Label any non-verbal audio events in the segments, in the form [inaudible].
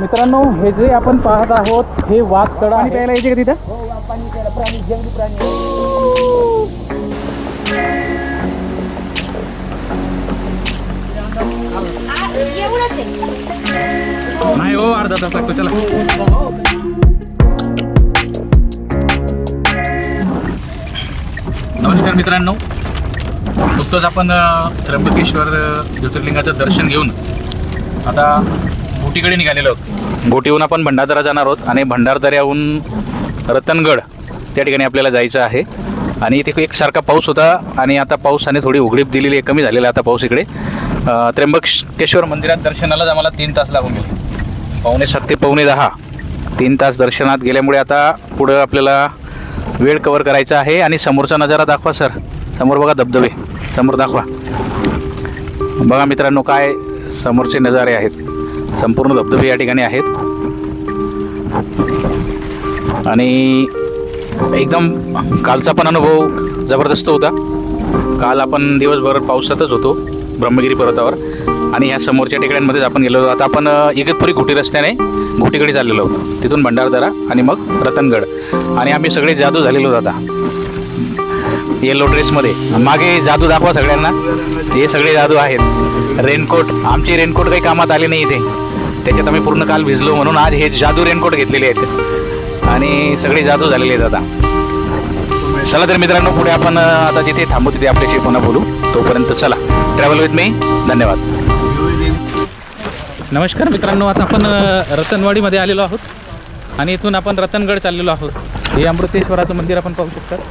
मित्रांनो हे जे आपण पाहत आहोत हे वाघ आणि प्यायला यायचे का तिथं? आहे नाही हो अर्धा तास लागतो चला. नमस्कार मित्रांनो. नुकतंच आपण त्र्यंबकेश्वर ज्योतिर्लिंगाचं दर्शन घेऊन आता गोटीकडे निघालेलो आहोत. गोटीहून आपण भंडारदरा जाणार आहोत आणि भंडारदऱ्याहून रतनगड त्या ठिकाणी आपल्याला जायचं आहे. आणि इथे एकसारखा पाऊस होता आणि आता पावसाने थोडी उघडीप दिलेली आहे कमी झालेला आता पाऊस इकडे. त्र्यंबकेश्वर मंदिरात दर्शनालाच आम्हाला तीन तास लागून गेले. पावणे सात ते पावणे दहा. तीन तास दर्शनात गेल्यामुळे आता पुढं आपल्याला वेळ कवर करायचा आहे. आणि समोरचा नजारा दाखवा सर. समोर बघा धबधबे. समोर दाखवा. बघा मित्रांनो काय समोरचे नजारे आहेत. संपूर्ण धबधबे या ठिकाणी आहेत. आणि एकदम कालचा पण अनुभव जबरदस्त होता. काल आपण दिवसभर पावसातच होतो ब्रह्मगिरी पर्वतावर. आणि ह्या समोरच्या टेकड्यांमध्येच आपण गेलो होतो. आता आपण इगतपुरी घोटी रस्त्याने घोटीकडे चाललेलो होतो तिथून भंडारदरा आणि मग रतनगड. आणि आम्ही सगळे जादू झालेलो होतो आता. येलो ड्रेसमध्ये मागे जादू दाखवा सगळ्यांना. हे सगळे जादू आहेत. रेनकोट आमचे रेनकोट काही कामात आले नाही इथे. त्याच्यात आम्ही पूर्ण काल भिजलो म्हणून आज हे जादू रेनकोट घेतलेले आहेत. आणि सगळे जादू झालेले आहेत आता. चला तर मित्रांनो पुढे आपण आता जिथे थांबू तिथे आपल्याशी पुन्हा बोलू. तोपर्यंत चला. ट्रॅव्हल विथ मी धन्यवाद. नमस्कार मित्रांनो आता आपण रतनवाडीमध्ये आलेलो आहोत. आणि इथून आपण रतनगड चाललेलो आहोत. हे अमृतेश्वराचं मंदिर आपण पाहू शकतो.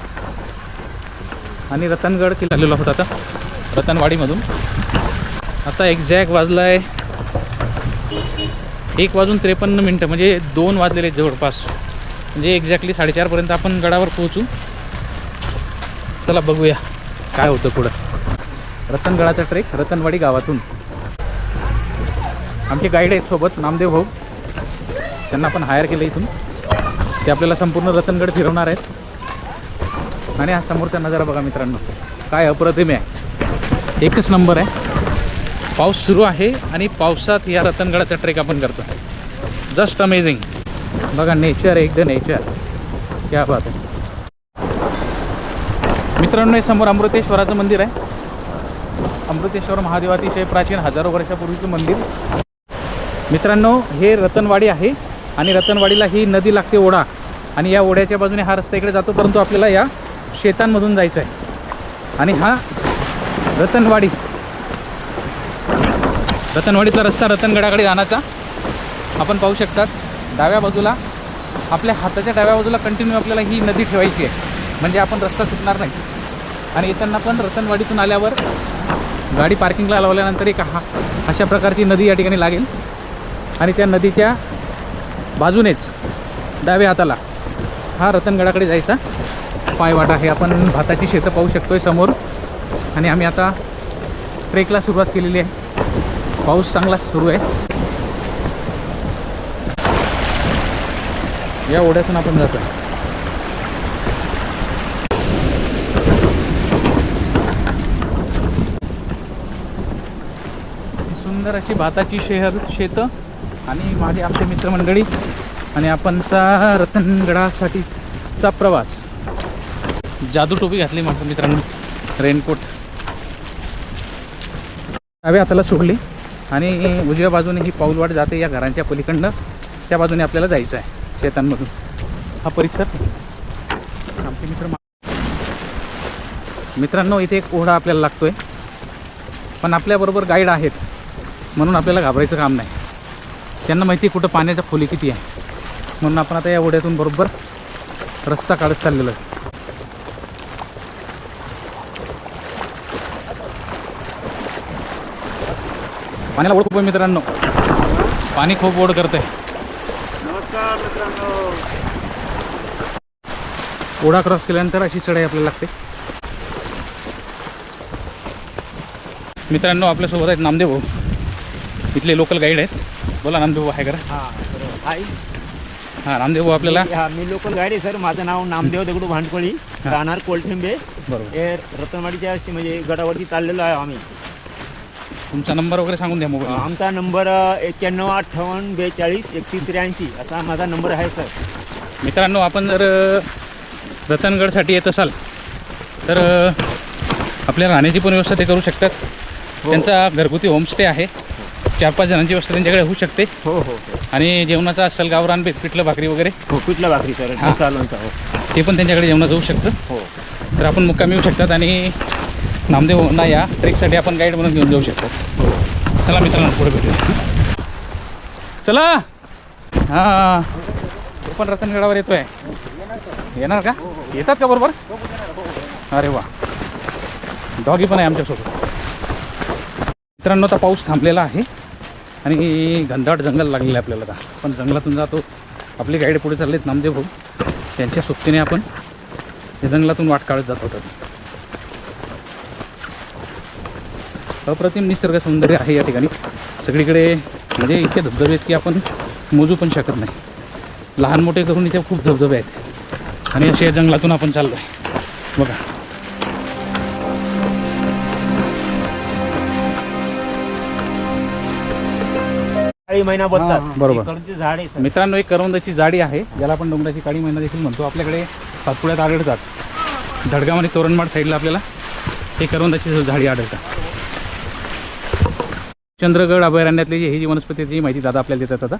आणि रतनगड किल्ला आलेलो आहोत आता रतनवाडीमधून. आता एक्झॅक्ट वाजला आहे एक वाजून त्रेपन्न मिनटं म्हणजे दोन वाजलेले आहेत जवळपास. म्हणजे एक्झॅक्टली साडेचारपर्यंत आपण गडावर पोहोचू. चला बघूया काय होतं पुढं. रतनगडाचा ट्रेक रतनवाडी गावातून. आमचे गाईड आहेत सोबत नामदेव भाऊ. त्यांना आपण हायर केलं इथून. ते आपल्याला संपूर्ण रतनगड फिरवणार आहेत. आणि हा समोरचा नजारा बघा मित्रांनो. काय अप्रतिम आहे. एकच नंबर आहे. पाऊस सुरू आहे आणि पावसात या रतनगडाचा ट्रेक आपण करतो. जस्ट अमेझिंग बघा नेचर एकदम नेचर क्या बात आहे. मित्रांनो हे समोर अमृतेश्वराचं मंदिर आहे. अमृतेश्वर महादेव अतिशय प्राचीन हजारो वर्षापूर्वीचं मंदिर. मित्रांनो हे रतनवाडी आहे आणि रतनवाडीला ही नदी लागते ओढा. आणि या ओढ्याच्या बाजूने हा रस्ता इकडे जातो परंतु आपल्याला या शेतांमधून जायचं आहे आणि हा रतनवाडी. रतनवाडीचा रस्ता रतनगडाकडे जाण्याचा. आपण पाहू शकतात डाव्या बाजूला आपल्या हाताच्या डाव्या बाजूला कंटिन्यू आपल्याला ही नदी ठेवायची आहे. म्हणजे आपण रस्ता सुटणार नाही. आणि येताना पण रतनवाडीतून आल्यावर गाडी पार्किंगला लावल्यानंतर एक हा अशा प्रकारची नदी या ठिकाणी लागेल. आणि त्या नदीच्या बाजूनेच डाव्या हाताला हा रतनगडाकडे जायचा. पायवाट आहे. आपण भाताची शेतं पाहू शकतो आहे समोर. आणि आम्ही आता ट्रेकला सुरुवात केलेली आहे. पाऊस चांगला सुरू आहे. या ओढ्यातून आपण जातो. सुंदर अशी भाताची शेहर शेतं आणि माझे आमचे मित्रमंडळी आणि आपणचा रतनगडासाठीचा प्रवास. जादू टोपी घातली माझ्या मित्रांनो. रेनकोट. डाव्या हाताला सोडली आणि उजव्या बाजूने ही पाऊलवाट जाते या घरांच्या पलीकडनं. त्या बाजूने आपल्याला जायचं आहे शेतांमधून. हा परिसर. आमचे मित्र मित्रांनो इथे एक ओढा आपल्याला लागतोय. पण आपल्याबरोबर गाईड आहेत म्हणून आपल्याला घाबरायचं काम नाही. त्यांना माहिती आहे कुठं पाण्याचा खोली किती आहे. म्हणून आपण आता या ओढ्यातून बरोबर रस्ता काढत चाललेलो आहे. पाण्याला ओढ खूप आहे मित्रांनो. पाणी खूप ओढ करते नमस्कार मित्रांनो. ओढा क्रॉस केल्यानंतर अशी चढाई आपल्याला लागते. मित्रांनो आपल्यासोबत आहेत नामदेव भाऊ. इथले लोकल गाईड आहेत. बोला नामदेव भाऊ आहे करा. हा बरोबर. हाय. हां नामदेव भाऊ आपल्याला. हा मी लोकल गाईड आहे सर. माझं नाव नामदेव दगडू भांडकोळी. राहणार कोलठेंबे. बरोबर. हे रतनवाडीच्या म्हणजे गडावरती चाललेलो आहे आम्ही. तुमचा नंबर वगैरे सांगून द्या मोबाईल आमचा नंबर एक्क्याण्णव अठ्ठावन्न बेचाळीस एकतीस त्र्याऐंशी असा माझा नंबर आहे सर. मित्रांनो आपण जर रतनगडसाठी येत असाल तर आपल्या राहण्याची पण व्यवस्था ते करू शकतात. हो. त्यांचा घरगुती होमस्टे आहे. चार पाच जणांची व्यवस्था त्यांच्याकडे होऊ शकते. हो हो आणि जेवणाचा असेल गावरान पीठ पिठलं भाकरी वगैरे. हो कुठला भाकरी सर हा. हो. ते पण त्यांच्याकडे जेवणाचं होऊ शकतं. हो. तर आपण मुक्कामी येऊ शकतात आणि नामदेवना या ट्रेकसाठी आपण गाईड म्हणून घेऊन जाऊ शकतो. चला मित्रांनो पुढे भेटूया. चला! हां. तो पण रतनगडावर येतोय. येणार का? येतात का बरोबर? अरे वा. डॉगी पण आहे आमच्यासोबत. मित्रांनो आता पाऊस थांबलेला आहे आणि घनदाट जंगल लागलेलं आहे आपल्याला आता. आपण जंगलातून जातो. आपले गाईड पुढे चाललेत नामदेव भाऊ. त्यांच्या सोबतीने आपण या जंगलातून वाट काढत जात होतात अप्रतिम निसर्ग सौंदर्य आहे या ठिकाणी. सगळीकडे म्हणजे इतके धबधबे आहेत की आपण मोजू पण शकत नाही. लहान मोठे करून इथे खूप धबधबे आहेत. आणि असे या जंगलातून आपण चाललो आहे बघा महिना बरोबर. मित्रांनो एक करवंदाची जाडी आहे. ज्याला आपण डोंगराची काळी महिना देखील म्हणतो. आपल्याकडे सातपुड्यात आढळतात. धडगाव आणि तोरणमाड साईडला आपल्याला हे करवंदाची झाडी आढळतात. चंद्रगड अभयारण्यातली जी ही जी वनस्पती आहे, त्याची माहिती दादा आपल्याला देतात आता.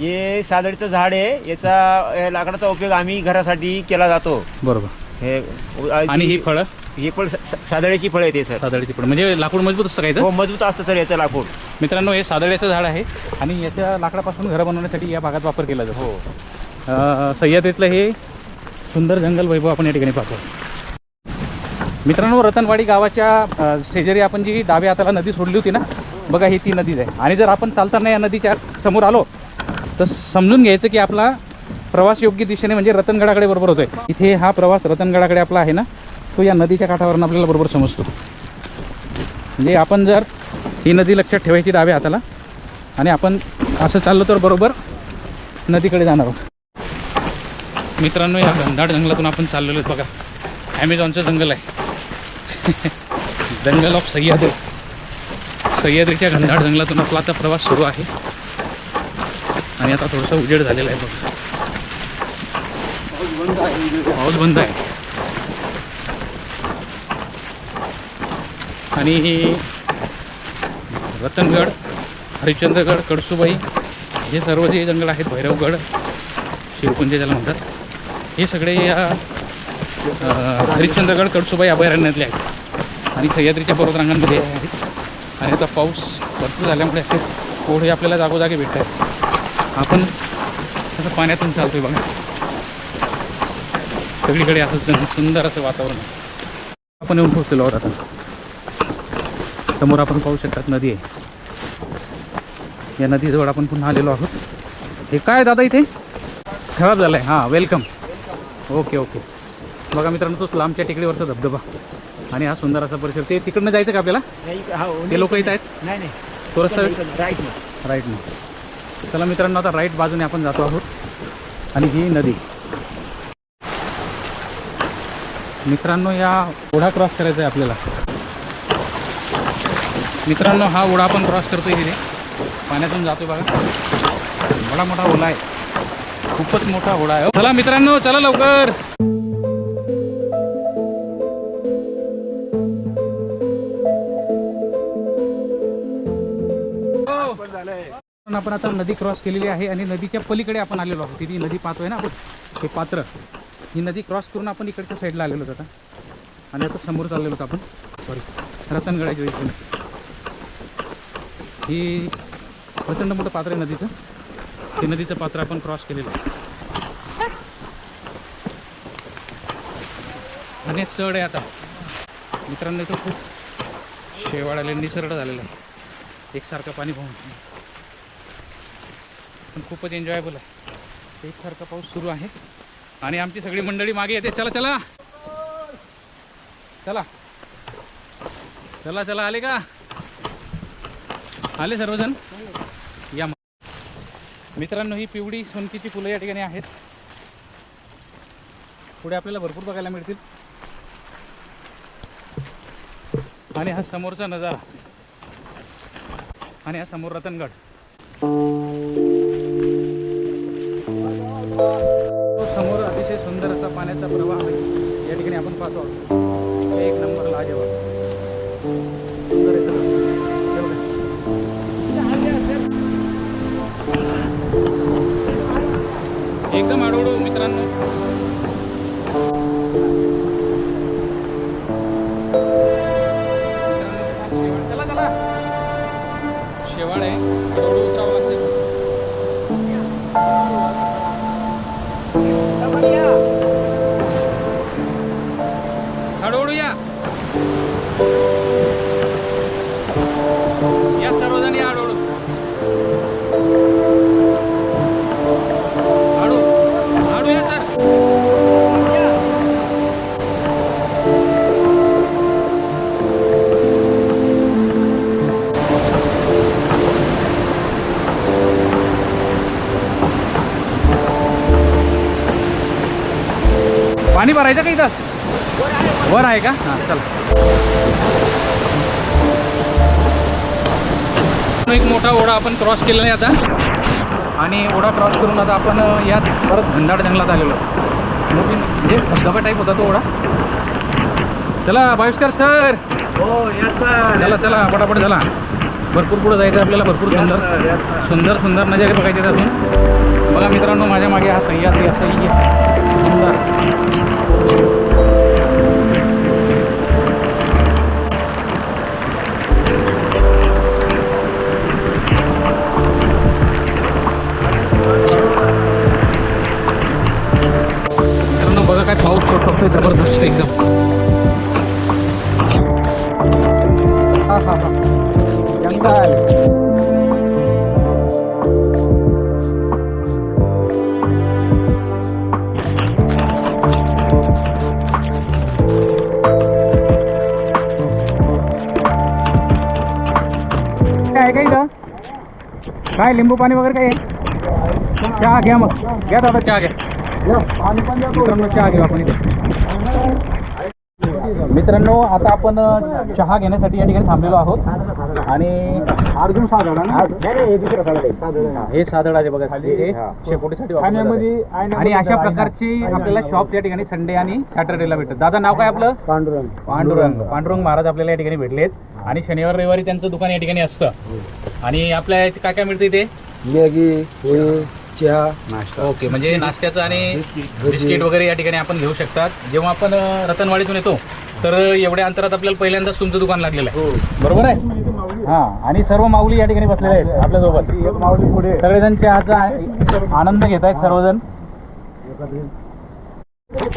हे सादडीचं झाड आहे याचा हे लाकडाचा उपयोग आम्ही घरासाठी केला जातो. बरोबर. हे आणि ही फळं? हे पण सा- सा- सादळ्याची फळ येते सर. सादळीची फळं. म्हणजे लाकूड मजबूत असतं काय हो मजबूत असतं सर याचं लाकूड. मित्रांनो हे सादळ्याचं झाड आहे आणि याच्या लाकडापासून घरं बनवण्यासाठी या भागात वापर केला जातो. हो. अ, सह्याद्रीतलं हे सुंदर जंगल वैभव आपण या ठिकाणी पाहतो. मित्रांनो रतनवाडी गावाच्या अ, शेजारी आपण जी डाव्या हाताला नदी सोडली होती ना बघा ही ती नदीच आहे. आणि जर आपण चालताना या नदीच्या समोर आलो तर समजून घ्यायचं की आपला प्रवास योग्य दिशेने म्हणजे रतनगडाकडे बरोबर होतोय. इथे हा प्रवास रतनगडाकडे आपला आहे ना तो या नदीच्या काठावरून आपल्याला बरोबर समजतो. म्हणजे आपण जर ही नदी लक्षात ठेवायची डाव्या हाताला आणि आपण असं चाललो तर बरोबर नदीकडे जाणार आहोत. मित्रांनो या घनदाट जंगलातून आपण चाललेलो आहेत बघा. ॲमेझॉनचं जंगल आहे. [laughs] जंगल ऑफ सह्याद्री. सह्याद्रीच्या घनदाट जंगलातून आपला आता प्रवास सुरू आहे. आणि आता थोडंसं उजेड झालेला आहे बघा. पाऊस बंद आहे. आणि रतनगड हरिश्चंद्रगड कडसूबाई हे सर्व जे जंगल आहेत भैरवगड शिवकुंजे ज्याला म्हणतात हे सगळे या हरिश्चंद्रगड कडसूबाई अभयारण्यातले आहेत. आणि सह्याद्रीच्या पर्वतरांगांमध्ये आहेत आणि आता पाऊस भरपूर झाल्यामुळे असे कोढे आपल्याला जागोजागी भेटत आहेत. आपण असं पाण्यातून चालतोय बघा. सगळीकडे असं सुंदर असं वातावरण आहे. आपण येऊन पोहोचलेलो आहोत आता. समोर आपण पाहू शकतात नदी आहे. या नदीजवळ आपण पुन्हा आलेलो आहोत. हे काय दादा इथे? खराब झालं आहे हां वेलकम ओके ओके बघा मित्रांनो तोच लांबच्या टेकडीवरचा धबधबा. आणि हा सुंदर असा परिसर. ते तिकडनं जायचं का आपल्याला? ते लोक इथं आहेत? नाही नाही. थोडंसं राईट ना. राईटनं चला मित्रांनो आता राईट बाजूने आपण जातो आहोत. आणि ही नदी. मित्रांनो या ओढा क्रॉस करायचा आहे आपल्याला. मित्रांनो हा ओढा आपण क्रॉस करतोय इथे. पाण्यातून जातो बघा. बडा मोठा ओढा आहे. खूपच मोठा ओढा आहे. चला मित्रांनो चला लवकर. आपण आता नदी क्रॉस केलेली आहे आणि नदीच्या पलीकडे आपण आलेलो आहोत. ती नदी पाहतोय ना आपण हे पात्र ही नदी क्रॉस करून आपण इकडच्या साईडला आलेलो होतो आता. आणि आता समोर चाललेलो होतो आपण. सॉरी रतनगडाच्या इथून. ही प्रचंड मोठं पात्र आहे नदीचं. ते नदीचं पात्र आपण क्रॉस केलेलं आहे. आणि चढ आहे आता. मित्रांनो इथं खूप शेवाळ आलेलं निसर्ग झालेला आहे. एकसारखं पाणी पाहून पण खूपच एन्जॉयबल आहे. एकसारखा पाऊस सुरू आहे. आणि आमची सगळी मंडळी मागे येते. चला चला. चला. चला चला. आले का? आले सर्वजण? या मित्रांनो ही पिवळी सोनकीची फुलं या ठिकाणी आहेत. पुढे आपल्याला भरपूर बघायला मिळतील. आणि हा समोरचा नजारा. आणि हा समोर रतनगड. समोर अतिशय सुंदर असा पाण्याचा प्रवाह आहे. या ठिकाणी आपण पाहतो आहोत. एक नंबर लाजवाब सुंदर एकदम आडवडू पाणी भरायचं का इथं? वर आहे का? हां चला. एक मोठा ओढा आपण क्रॉस केलेला आहे आता. आणि ओढा क्रॉस करून आता आपण यात परत घनदाट जंगलात आलेलो. मोठी म्हणजे धबधबा टाईप होता तो ओढा. चला भाविष्कर सर. हो सर चला चला पटापट चला. भरपूर पुढं जायचं आहे आपल्याला भरपूर सुंदर. सुंदर सुंदर नजारे बघायचे अजून. बघा मित्रांनो माझ्या मागे हा सह्याद्री असं सुंदर. बघा काय जबरदस्त एकदम. हा हा हा. काय लिंबू पाणी वगैरे काय आहे? चहा घ्या मग. घ्या दादा चहा घ्या. मित्रांनो चहा घेऊ आपण इथे. मित्रांनो आता आपण चहा घेण्यासाठी या ठिकाणी थांबलेलो आहोत. आणि अर्जुन हे दुसरं साधडा हे साधडाचे बघा. खाली हे शेकोटीसाठी. आणि अशा प्रकारची आपल्याला शॉप या ठिकाणी संडे आणि सॅटर्डेला भेटतात. दादा नाव काय आपलं? पांडुरंग. पांडुरंग. पांडुरंग महाराज आपल्याला या ठिकाणी भेटलेत. आणि शनिवार रविवारी त्यांचं दुकान या ठिकाणी असतं. आणि आपल्या इथे काय काय मिळतं इथे? मॅगी पोहे चहा. नाश्ता. ओके म्हणजे नाश्त्याचं आणि बिस्किट वगैरे या ठिकाणी आपण घेऊ शकतात. जेव्हा आपण अ, रतनवाडीतून येतो तर एवढ्या अंतरात आपल्याला पहिल्यांदाच तुमचं दुकान लागलेलं आहे. बरोबर आहे? हा आणि सर्व माऊली या ठिकाणी बसलेले आहेत आपल्यासोबत. एक माऊली पुढे. सगळेजण चहाचा आनंद घेत आहेत सर्वजण.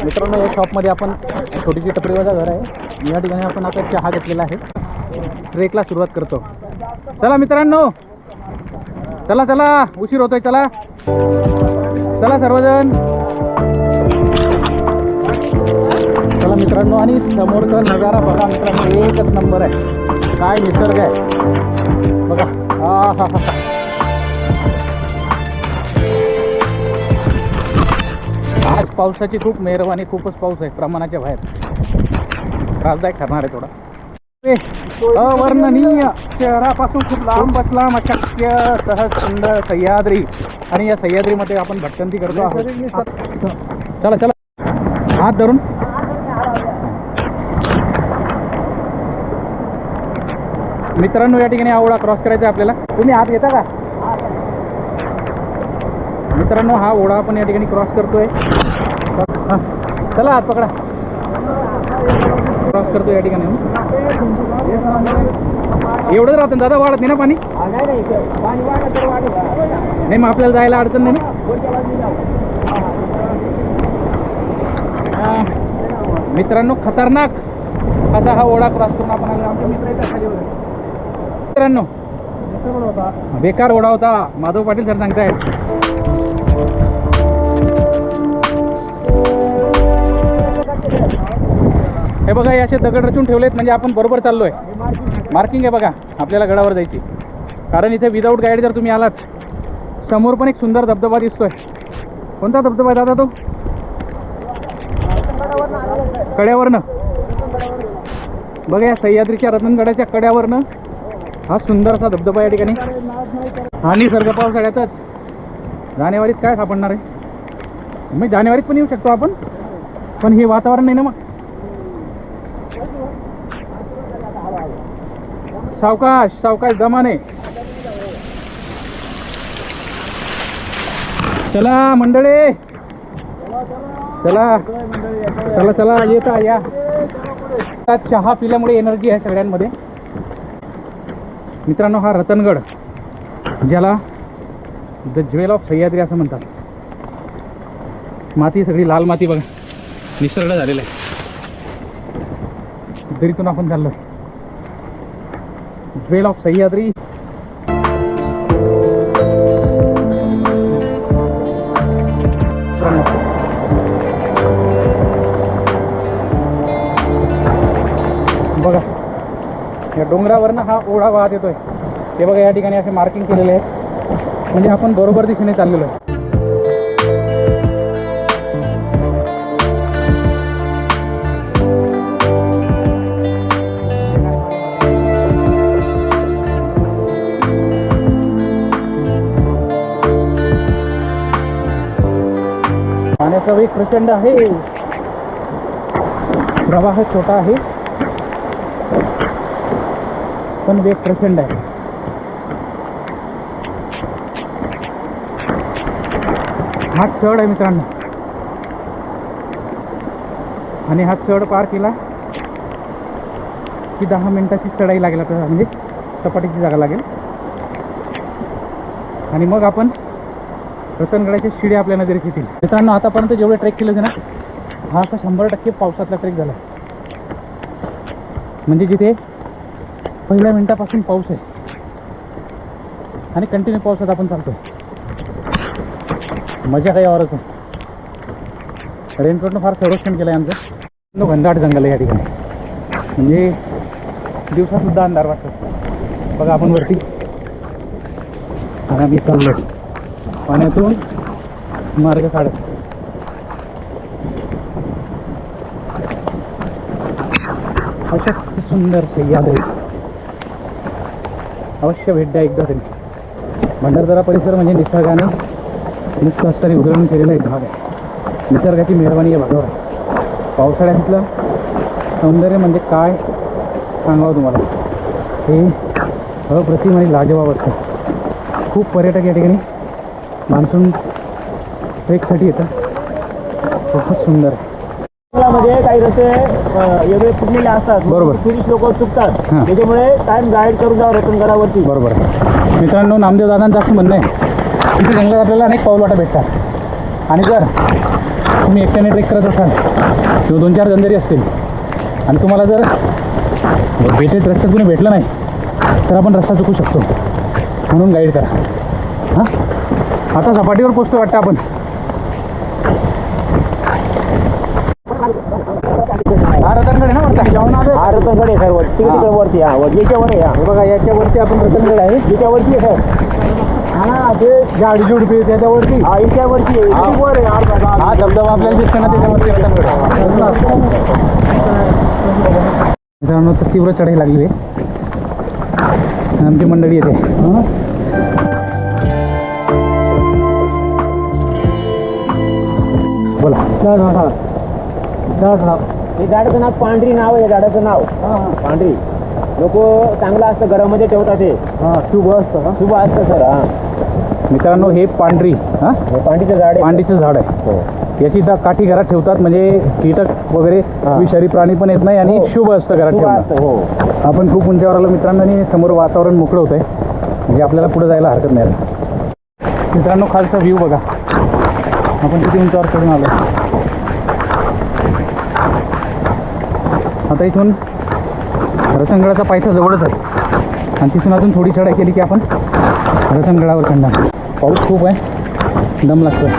मित्रांनो या शॉपमध्ये आपण छोटीशी टपरीवाजा घर आहे. या ठिकाणी आपण आता चहा घेतलेला आहे. ट्रेकला सुरुवात करतो. चला मित्रांनो. चला चला. उशीर होतोय चला. चला सर्वजण. चला मित्रांनो आणि समोरचा नजारा बघा मित्रांनो एकच नंबर आहे. काय निसर्ग आहे. बघा. हा हा हा. आज पावसाची खूप मेहरबानी खूपच पाऊस आहे प्रमाणाच्या बाहेर. त्रासदायक ठरणार आहे थोडा. अवर्णनीय शहरापासून खूप लांब बसला अशक्य सहज सुंदर सह्याद्री. आणि या सह्याद्रीमध्ये आपण भटकंती करतो आहोत. चला चला. हात धरून. मित्रांनो या ठिकाणी आवडा क्रॉस करायचा आहे आपल्याला. तुम्ही हात घेता का? मित्रांनो हा ओढा आपण या ठिकाणी क्रॉस करतोय. चला हात पकडा. क्रॉस करतो या ठिकाणी. एवढंच राहतं. दादा वाढत नाही ना पाणी? नाही मग आपल्याला जायला अडचण नाही ना. मित्रांनो खतरनाक असा हा ओढा क्रॉस करून आपण. मित्रांनो बेकार ओढा होता. माधव पाटील सर सांगतायत. हे बघा हे असे दगड रचून ठेवलेत म्हणजे आपण बरोबर चाललोय. मार्किंग आहे बघा आपल्याला गडावर जायची. कारण इथे विदाऊट गाईड जर तुम्ही आलात समोर पण एक सुंदर धबधबा दिसतोय. कोणता धबधबा आहे दादा तो? कड्यावरनं. बघा या सह्याद्रीच्या रतनगडाच्या कड्यावरनं हा सुंदरसा धबधबा या ठिकाणी. हा निसर्ग पावसाळ्यातच जानेवारीत काय सापडणार आहे? मग जानेवारीत पण येऊ शकतो आपण पण हे वातावरण नाही ना मग. सावकाश सावकाश दमाने. चला मंडळी. चला. चला चला येता या. आता चहा पिल्यामुळे एनर्जी आहे सगळ्यांमध्ये. मित्रांनो हा रतनगड ज्याला द ज्वेल ऑफ सह्याद्री असं म्हणतात. माती सगळी लाल माती बघा. निसर्ग झालेला आहे. दरीतून आपण चाललो ज्वेल ऑफ सह्याद्री. बघा या डोंगरावरनं हा ओढा वाहत येतोय. ते बघा या ठिकाणी असे मार्किंग केलेले आहे म्हणजे आपण बरोबर दिशेने चाललेलो आहे. वेग प्रचंड आहे. प्रवाह छोटा आहे. पण वेग प्रचंड आहे. हा चढ आहे मित्रांनो. आणि हा चढ पार केला की दहा मिनिटाची चढाई लागेल आपल्याला. म्हणजे सपाटीची जागा लागेल. आणि मग आपण रतनगडाच्या शिडी आपल्या नजरेत येतील. मित्रांनो आतापर्यंत जेवढे ट्रेक केले ना हा असा शंभर टक्के पावसातला ट्रेक झाला. म्हणजे जिथे पहिल्या मिनिटापासून पाऊस आहे. आणि कंटिन्यू पावसात आपण चालतो मजा काही आवरच रेनकोटनं फार संरक्षण केलं आहे आमचं घनदाट जंगल आहे या ठिकाणी. म्हणजे दिवसासुद्धा अंधार वाटतो. बघा आपण वरती. आणि आम्ही चाललो पाण्यातून मार्ग काढत अशा सुंदर सह्याद्री अवश्य भेट द्या एकदा तरी. भंडारदरा परिसर म्हणजे निसर्गाने मुक्त असताना उधळून केलेला एक भाग आहे. निसर्गाची मेहरबानी या भागावर आहे. पावसाळ्यातलं सौंदर्य म्हणजे काय सांगावं तुम्हाला? हे अप्रतिम आणि लाजवाब असतं. खूप पर्यटक या ठिकाणी मान्सून ट्रेकसाठी येतात खूपच सुंदर. आहे मध्ये काही रस्ते वेगळे फुटलेले असतात. बरोबर. टुरिस्ट लोक चुकतात हां. त्याच्यामुळे टाइम गाईड करून जावं रतनगडावरती बरोबर. मित्रांनो नामदेव दादांचं असं म्हणणं आहे. इथे जंगलात आपल्याला अनेक पाऊलवाटा भेटतात. आणि जर तुम्ही एकट्याने ट्रेक करत असाल किंवा दोन चार जण जरी असतील आणि तुम्हाला जर भेटेत रस्त्यात कुणी भेटलं नाही तर आपण रस्ता चुकू शकतो. म्हणून गाईड करा. हां? आता सपाटीवर पोचतो वाटतं आपण. हा रतनगड आहे सर वर तिकडे वरती हा वर याच्यावर आहे हा. हे बघा याच्यावरती आपण रतनगड आहे. याच्यावरती आहे सर. हा ते झाडी झुडपी त्याच्यावरती हा याच्यावरती आहे हा. वर आहे अर्धा हा धबधबा आपल्याला दिसतो ना त्याच्यावरती रतनगड मित्रांनो तर तीव्र चढाई लागली आहे. आमची मंडळी येते. बोला. हे झाडाचं नाव पांढरी नाव आहे झाडाचं नाव. पांढरी. लोक चांगलं असतं घरामध्ये ठेवतात ते शुभ असतं शुभ असतं सर हा. मित्रांनो हे पांढरी हा? हे पांढरीचं झाड आहे. पांडीचं झाड आहे. हो. याची दा काठी घरात ठेवतात म्हणजे कीटक वगैरे हा. विषारी प्राणी पण येत नाही आणि हो. शुभ असतं घरात ठेवणं. असतं हो. आपण खूप उंचावर आलो मित्रांनो आणि समोर वातावरण मोकळं होतंय. म्हणजे आपल्याला पुढे जायला हरकत नाही. मित्रांनो खालचा व्ह्यू बघा. आपण किती उंचावर चढून आलो? आता इथून रतनगडाचा पायथा जवळच आहे. आणि तिथून अजून थोडी चढाई केली की आपण रतनगडावर खंडा पाऊस खूप आहे. दम लागतो ना.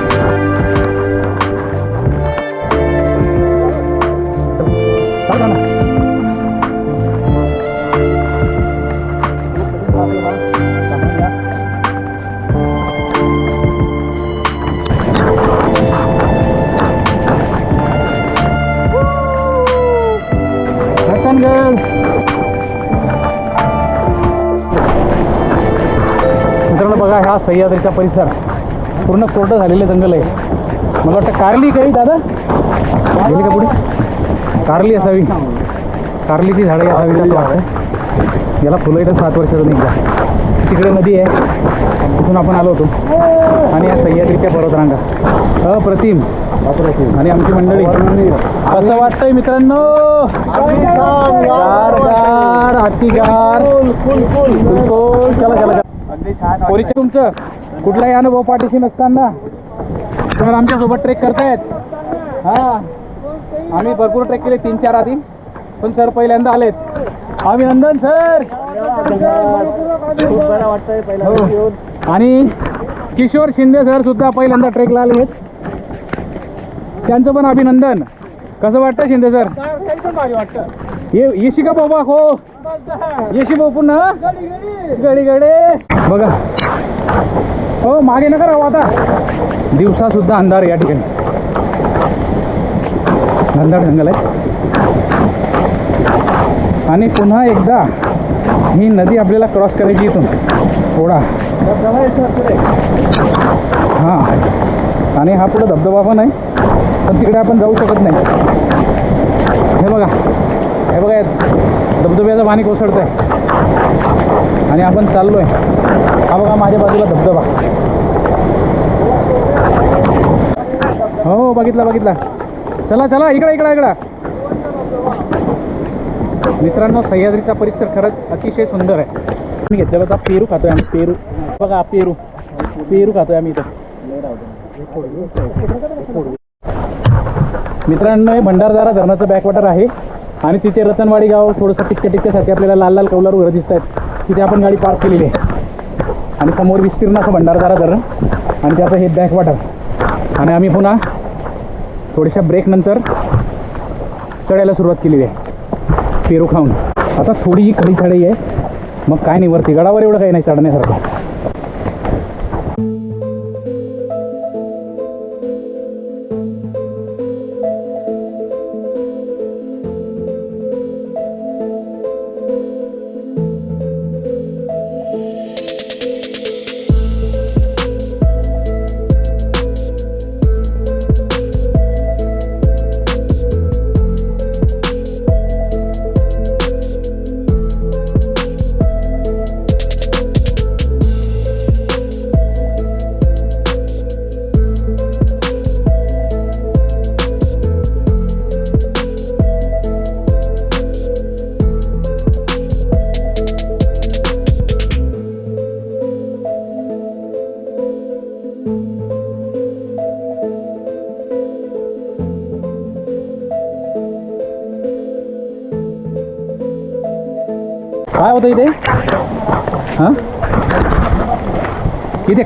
सह्याद्रीचा परिसर. पूर्ण कोरडं झालेलं जंगल आहे. मला वाटतं कारली काही दादा? गेली का पुढे? कारली असावी. कारलीची झाडं असावी वाटतं याला फुलं येतात सात वर्षातून एकदा तिकडे नदी आहे. तिथून आपण आलो होतो. आणि या सह्याद्रीच्या पर्वतरांगा. अप्रतिम. अप्रतिम आणि आमची मंडळी. असं वाटतंय मित्रांनो? गार हातीगार बिलकुल. चला चला. चला पोरीचे तुमचं? कुठलाही अनुभव पाठीशी नसताना. तर आमच्यासोबत ट्रेक करतायत. हा. आम्ही भरपूर ट्रेक केले तीन चार आधी. पण सर पहिल्यांदा आलेत. अभिनंदन सर! वाटतंय हो. आणि किशोर शिंदे सर सुद्धा पहिल्यांदा ट्रेकला आले आहेत. त्यांचं पण अभिनंदन. कसं वाटतं शिंदे सर? ये येशी का बाबा हो. येशी भाऊ पुन्हा. गडी गडे. बघा. हो मागे नका राहू आता. दिवसा सुद्धा अंधार या ठिकाणी. अंधार जंगल आहे. आणि पुन्हा एकदा ही नदी आपल्याला क्रॉस करायची इथून. थोडा हां. आणि हा पुढे धबधबा पण आहे. पण तिकडे आपण जाऊ शकत नाही. हे बघा. हे बघा धबधब्याचं पाणी कोसळतं आहे आणि आपण चाललो आहे हा बघा माझ्या बाजूला धबधबा. हो, हो बघितला बघितला. चला चला इकडा इकडा इकडा. मित्रांनो सह्याद्रीचा परिसर खरंच अतिशय सुंदर आहे. मी घेतलं होता पेरू खातोय आम्ही पेरू. बघा पेरू. पेरू खातोय आम्ही इथं. मित्रांनो हे भंडारदारा धरणाचं बॅकवॉटर आहे. आणि तिथे रतनवाडी गाव थोडंसं टिक्क्या टिक्क्यासाठी आपल्याला लाल लाल कौलार घरं दिसत आहेत. तिथे आपण गाडी पार्क केलेली आहे. आणि समोर विस्तीर्ण असं भंडारदारा धरण आणि त्याचं हे बॅकवॉटर आणि आम्ही पुन्हा थोड्याशा ब्रेकनंतर चढायला सुरुवात केलेली आहे. पेरू खाऊन. आता थोडी ही खडी चढाई आहे. मग काय नाही वरती गडावर एवढं काही नाही चढण्यासारखं.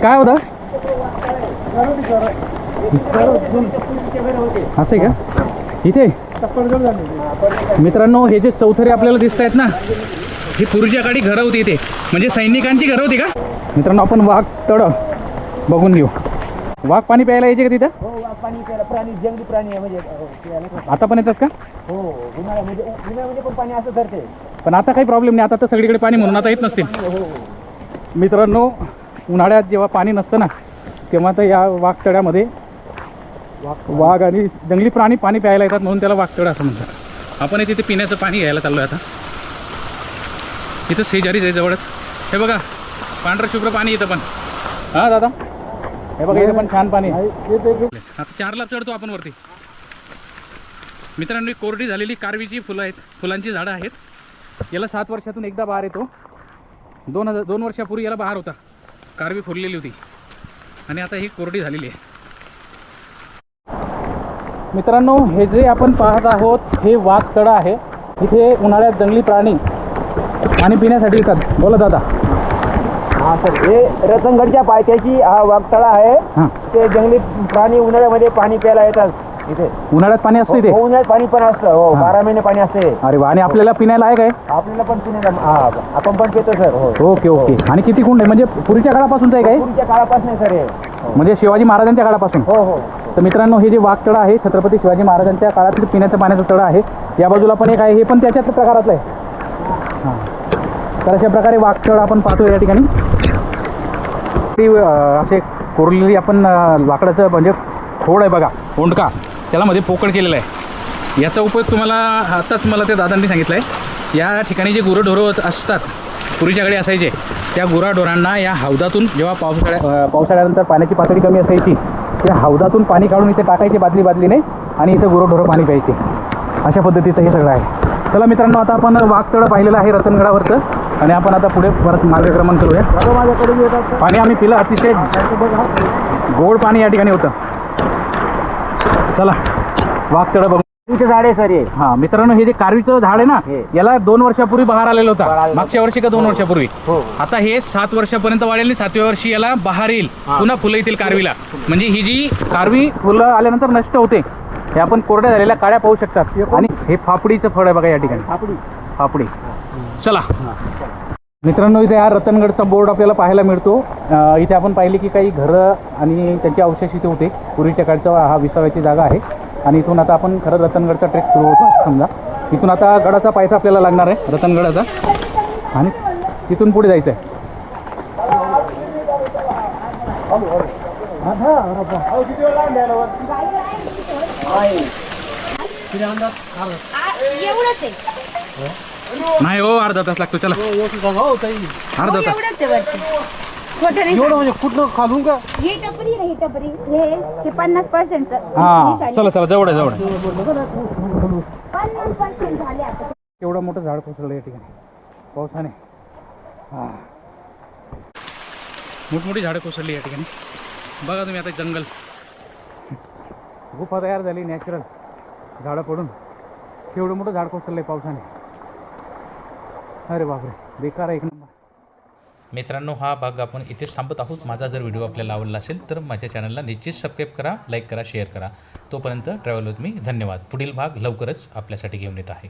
काय होतं? असं आहे का? इथे? मित्रांनो हे जे चौथरे आपल्याला दिसत आहेत ना ही पूर्वीच्या काळी घरं होती इथे. म्हणजे सैनिकांची घरं होती का? मित्रांनो आपण वाघ तड बघून घेऊ. वाघ पाणी प्यायला यायचे का तिथं? हो पाणी प्यायला. प्राणी जंगली प्राणी आहे म्हणजे हो, प्यायला. आता पण येतात का? हो उन्हाळ्यामध्ये उन्हाळ्यामध्ये पण पाणी असं धरते. पण आता काही प्रॉब्लेम नाही. आता तर सगळीकडे पाणी म्हणून आता येत नसतील. हो. मित्रांनो उन्हाळ्यात जेव्हा पाणी नसतं ना तेव्हा तर या वाघतड्यामध्ये वाघ आणि जंगली प्राणी पाणी प्यायला येतात म्हणून त्याला वाघतडा असं म्हणतात. आपण इथे तिथे पिण्याचं पाणी घ्यायला चाललो आहे आता. इथं शेजारीच आहे जवळच. हे बघा पांढरं शुभ्र पाणी इथं पण. हां दादा? हे बघा इथं पण छान पाणी आहे. आता चारला चढतो आपण वरती. मित्रांनो कोरडी झालेली कारवीची फुलं आहेत. फुलांची झाडं आहेत. याला सात वर्षातून एकदा बहार येतो. दोन हजार दोन वर्षापूर्वी याला बहार होता. कारवी फुललेली होती. आणि आता ही कोरडी झालेली आहे. मित्रांनो हे जे आपण पाहत आहोत हे वाघ तळं आहे. इथे उन्हाळ्यात जंगली प्राणी पाणी पिण्यासाठी येतात. बोला दादा. हा सर. हे रतनगडच्या पायथ्याची हा वाघतळा आहे. ते जंगली प्राणी उन्हाळ्यामध्ये पाणी प्यायला येतात. इथे. उन्हाळ्यात पाणी असतं इथे? हो, उन्हाळ्यात पाणी पण असतं. हो हा. बारा महिने पाणी असते. अरे वा आणि आपल्याला पिण्याला आहे? काय आपल्याला पण पिण्याला हा आपण पण पितो सर. हो. Okay okay. आणि किती कुंड आहे? म्हणजे पूर्वीच्या काळापासूनच आहे काय? पूर्वीच्या काळापासून सर हे. हो. म्हणजे शिवाजी महाराजांच्या काळापासून? हो हो. तर मित्रांनो हे जे वाघ तळं आहे छत्रपती शिवाजी महाराजांच्या काळातील पिण्याचं पाण्याचं तळं आहे. या बाजूला पण एक आहे. हे पण त्याच्याच प्रकारातलं आहे. हां. तर अशा प्रकारे वाघ तळ आपण पाहतो या ठिकाणी. ती अं, असे कोरलेली आपण अं, लाकडाचं म्हणजे खोड आहे बघा ओंडका. त्याला मध्ये पोकळ केलेला आहे. याचा उपयोग तुम्हाला आताच मला त्या दादांनी सांगितलं आहे या ठिकाणी जे गुरंढोरं असतात पूर्वीच्याकडे असायचे त्या गुराढोरांना या हौदातून जेव्हा पावसाळ्या पावसाळ्यानंतर पाण्याची पातळी कमी असायची त्या हौदातून पाणी काढून इथे टाकायचे बादली बादलीने आणि इथं गुरंढोरं पाणी प्यायचे. अशा पद्धतीचं हे सगळं आहे. चला मित्रांनो आता आपण वाघतळं पाहिलेलं आहे रतनगडावरचं आणि आपण आता पुढे परत मार्गक्रमण करूया. पाणी आम्ही पिलं अतिशय गोड पाणी या ठिकाणी होतं. चला वाघतळं बघू. झाड आहे सर हे. हा मित्रांनो हे जे कारवीचं झाड आहे ना हे. याला दोन वर्षापूर्वी बहार आलेला बहार होता आलेलं मागच्या वर्षी का दोन वर्षापूर्वी? हो. आता हे सात वर्षापर्यंत वाढेल आणि सातव्या वर्षी याला बहार येईल. हा. पुन्हा फुलं येतील कारवीला. म्हणजे ही जी कारवी फुलं आल्यानंतर नष्ट होते. हे आपण कोरड्या झालेल्या काळ्या पाहू शकतात. आणि हे फापडीचं फळ आहे बघा या ठिकाणी. आपली फापडी. चला. मित्रांनो इथे हा रतनगडचा बोर्ड आपल्याला पाहायला मिळतो. इथे आपण पाहिले की काही घरं आणि त्यांचे अवशेष इथे होते. पूर्वीच्या काळचा हा विसाव्याची जागा आहे. आणि इथून आता आपण खरं रतनगडचा ट्रेक सुरू होतो समजा. इथून आता गडाचा पायथा आपल्याला लागणार आहे रतनगडाचा. आणि तिथून पुढे जायचं आहे. एवढंच आहे. नाही हो अर्धा तास लागतो चला. अर्धा हो, तास. एवढंच आहे वरती. खोटं नाही एवढं म्हणजे कुठलं खालून का? ही टपरी आहे ही टपरी. हे हे पन्नास पर्सेंट हां चला चला जवळ आहे, जवळ आहे. पन्नास पर्सेंट झाले आता. एवढं मोठं झाड कोसळलं या ठिकाणी. पावसाने. हां. मोठमोठी झाडं कोसळली या ठिकाणी. बघा तुम्ही आता जंगल. गुफा तयार झाली नॅचरल झाडं पडून. एवढं मोठं झाड कोसळलं आहे पावसाने. अरे बापरे बेकार आहे एक नंबर. मित्रांनो हा भाग आपण इथेच थांबत आहोत. माझा जर व्हिडिओ आपल्याला आवडला असेल तर माझ्या चॅनलला निश्चित सबस्क्राईब करा लाईक करा शेअर करा. तोपर्यंत ट्रॅव्हल विथ मी धन्यवाद. पुढील भाग लवकरच आपल्यासाठी घेऊन येत आहे.